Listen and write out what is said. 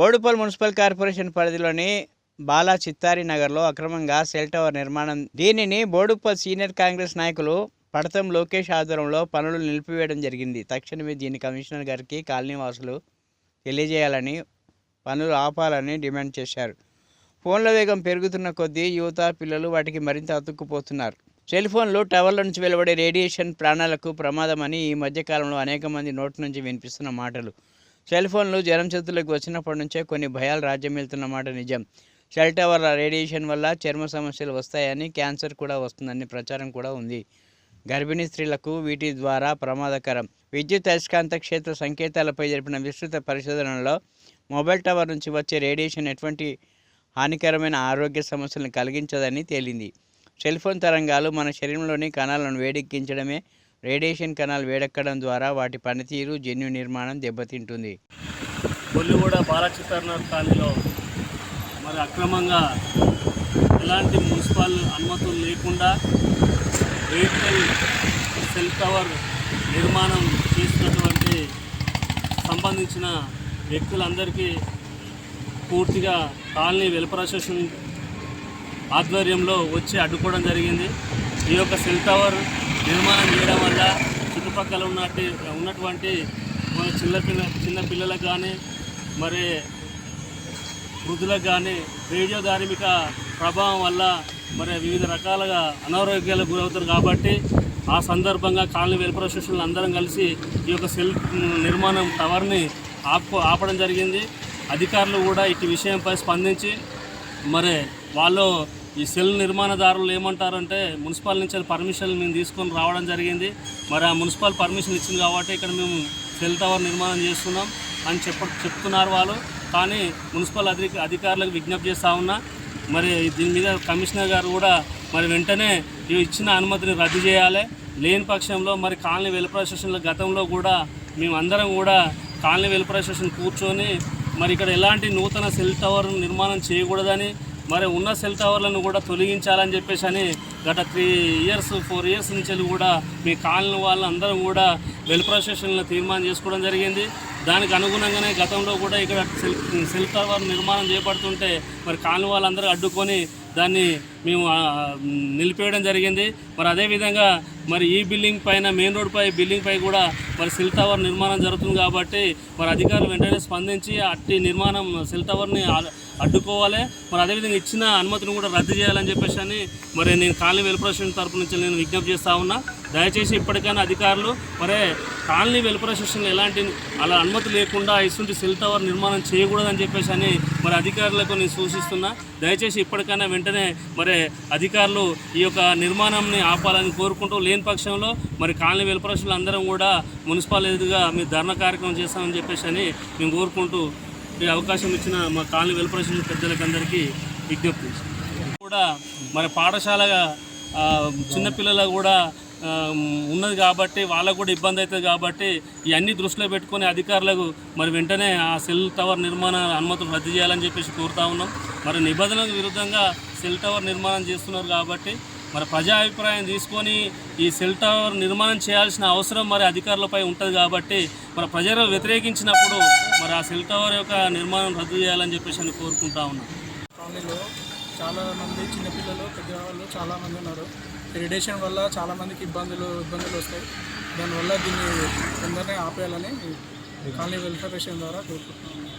Boduppal municipal corporation పరిధిలోని బాలా చిత్తారి నగర్లో అక్రమంగా సెల్ టవర్ నిర్మాణం. దీనిని బోడుపల్ సీనియర్ కాంగ్రెస్ నాయకులు పడతం లోకేష్ ఆధ్వర్యంలో పనులు నిలిపివేయడం జరిగింది. తక్షణమే దీన్ని కమిషనర్ గారికి కాలనీవాసులు తెలియజేయాలని పనులు ఆపాలని డిమాండ్ చేశారు. ఫోన్ల వేగం పెరుగుతున్న కొద్దీ యువత పిల్లలు వాటికి మరింత అతుక్కుపోతున్నారు. సెల్ ఫోన్లు టవర్ల నుంచి వెలువడే రేడియేషన్ ప్రాణాలకు ప్రమాదమని ఈ మధ్యకాలంలో అనేక మంది నోటి నుంచి వినిపిస్తున్న మాటలు. సెల్ ఫోన్లు జనం చేతులకు వచ్చినప్పటి నుంచే కొన్ని భయాలు రాజ్యమేలుతున్న మాట నిజం. సెల్ టవర్ రేడియేషన్ వల్ల చర్మ సమస్యలు వస్తాయని క్యాన్సర్ కూడా వస్తుందని ప్రచారం కూడా ఉంది. గర్భిణీ స్త్రీలకు వీటి ద్వారా ప్రమాదకరం. విద్యుత్ అయస్కాంత క్షేత్ర సంకేతాలపై జరిపిన విస్తృత పరిశోధనలో మొబైల్ టవర్ నుంచి వచ్చే రేడియేషన్ ఎటువంటి హానికరమైన ఆరోగ్య సమస్యలను కలిగించదని తేలింది. సెల్ ఫోన్ తరంగాలు మన శరీరంలోని కణాలను వేడెక్కించడమే రేడియేషన్ కణాలు వేడెక్కడం ద్వారా వాటి పనితీరు జన్యు నిర్మాణం దెబ్బతింటుంది. కొల్లిగూడ బాలచిత్రనాథ్ కాలనీలో మరి అక్రమంగా ఎలాంటి మున్సిపల్ అనుమతులు లేకుండా ఎయిర్టెల్ సెల్ టవర్ నిర్మాణం చేసినటువంటి సంబంధించిన వ్యక్తులందరికీ పూర్తిగా కాలనీ వెలుపర అసోసియేషన్ ఆధ్వర్యంలో వచ్చి అడ్డుకోవడం జరిగింది. ఈ యొక్క సెల్ టవర్ నిర్మాణం చేయడం వల్ల చుట్టుపక్కల ఉన్న ఉన్నటువంటి చిన్నపిల్ల చిన్న పిల్ల కానీ మరి వృద్ధులకు కానీ రేడియో ధార్మిక ప్రభావం వల్ల మరి వివిధ రకాలుగా అనారోగ్యాలకు గురవుతారు కాబట్టి ఆ సందర్భంగా కాలనీ వెల్ఫేర్ అసోసియేషన్లు అందరం కలిసి ఈ యొక్క సెల్ నిర్మాణం టవర్ని ఆపు ఆపడం జరిగింది. అధికారులు కూడా ఇటు విషయంపై స్పందించి మరి వాళ్ళు ఈ సెల్ నిర్మాణదారులు ఏమంటారంటే మున్సిపల్ నుంచి పర్మిషన్ మేము తీసుకొని రావడం జరిగింది. మరి ఆ మున్సిపల్ పర్మిషన్ ఇచ్చింది కాబట్టి ఇక్కడ మేము సెల్ టవర్ నిర్మాణం చేస్తున్నాం అని చెప్ప చెప్తున్నారు వాళ్ళు. కానీ మున్సిపల్ అధిక అధికారులకు విజ్ఞప్తి చేస్తూ ఉన్నా మరి దీని మీద కమిషనర్ గారు కూడా మరి వెంటనే ఇచ్చిన అనుమతిని రద్దు చేయాలి. లేని పక్షంలో మరి కాలనీ వెల్ఫేర్ గతంలో కూడా మేము అందరం కూడా కాలనీ వెల్ఫేర్ కూర్చొని మరి ఇక్కడ ఎలాంటి నూతన సెల్ టవర్ నిర్మాణం చేయకూడదని మరి ఉన్న సెల్ టవర్లను కూడా తొలగించాలని చెప్పేసి అని గత త్రీ ఇయర్స్ ఫోర్ ఇయర్స్ నుంచి కూడా మీ కాలనీ వాళ్ళందరం కూడా వెల్ఫేర్ అసోసియేషన్లో తీర్మానం చేసుకోవడం జరిగింది. దానికి అనుగుణంగానే గతంలో కూడా ఇక్కడ సెల్ సెల్ టవర్ నిర్మాణం చేపడుతుంటే మరి కాలనీ వాళ్ళందరూ అడ్డుకొని దాన్ని మేము నిలిపేయడం జరిగింది. మరి అదేవిధంగా మరి ఈ బిల్డింగ్ పైన మెయిన్ రోడ్ పై బిల్డింగ్ పై కూడా మరి సెల్ టవర్ నిర్మాణం జరుగుతుంది కాబట్టి మరి అధికారులు వెంటనే స్పందించి అట్టి నిర్మాణం సెల్ టవర్ని అడ్డుకోవాలి. మరి అదేవిధంగా ఇచ్చిన అనుమతిని కూడా రద్దు చేయాలని చెప్పేసి అని మరి నేను కాలనీ వెలుపరేషన్ తరపు నుంచి నేను విజ్ఞప్తి చేస్తూ ఉన్నా. దయచేసి ఇప్పటికైనా అధికారులు మరి కాలనీ వెల్ఫేర్ ఎలాంటి అలా అనుమతి లేకుండా ఇటువంటి సెల్ టవర్ నిర్మాణం చేయకూడదని చెప్పేసి అని మరి అధికారులకు నేను సూచిస్తున్నా. దయచేసి ఇప్పటికైనా వెంటనే మరి అధికారులు ఈ యొక్క నిర్మాణంని ఆపాలని కోరుకుంటూ లేని పక్షంలో మరి కాలనీ వెల్ఫేర్ అందరం కూడా మున్సిపాలిటీగా మీ ధర్నా కార్యక్రమం చేస్తామని చెప్పేసి అని మేము కోరుకుంటూ ఈ అవకాశం ఇచ్చిన మా కాలనీ వెల్ఫేర్ పెద్దలకు అందరికీ విజ్ఞప్తి. కూడా మరి పాఠశాలగా చిన్నపిల్లల కూడా ఉన్నది కాబట్టి వాళ్ళకు కూడా ఇబ్బంది అవుతుంది కాబట్టి ఇవన్నీ దృష్టిలో పెట్టుకొని అధికారులకు మరి వెంటనే ఆ సెల్ టవర్ నిర్మాణ అనుమతులు రద్దు చేయాలని చెప్పేసి కోరుతా ఉన్నాం. మరి నిబంధనలకు విరుద్ధంగా సెల్ టవర్ నిర్మాణం చేస్తున్నారు కాబట్టి మరి ప్రజా అభిప్రాయం తీసుకొని ఈ సెల్ టవర్ నిర్మాణం చేయాల్సిన అవసరం మరి అధికారులపై ఉంటుంది కాబట్టి మరి ప్రజలు వ్యతిరేకించినప్పుడు మరి ఆ సెల్ టవర్ యొక్క నిర్మాణం రద్దు చేయాలని చెప్పేసి అని కోరుకుంటా ఉన్నాను కాలనీలో చాలామంది చిన్నపిల్లలు పెద్దవాళ్ళు చాలామంది ఉన్నారు. రేడియేషన్ వల్ల చాలామందికి ఇబ్బందులు ఇబ్బందులు వస్తాయి. దానివల్ల దీన్ని తొందరనే ఆపేయాలని కాలనీ వెల్ఫేర్ ద్వారా కోరుకుంటున్నాను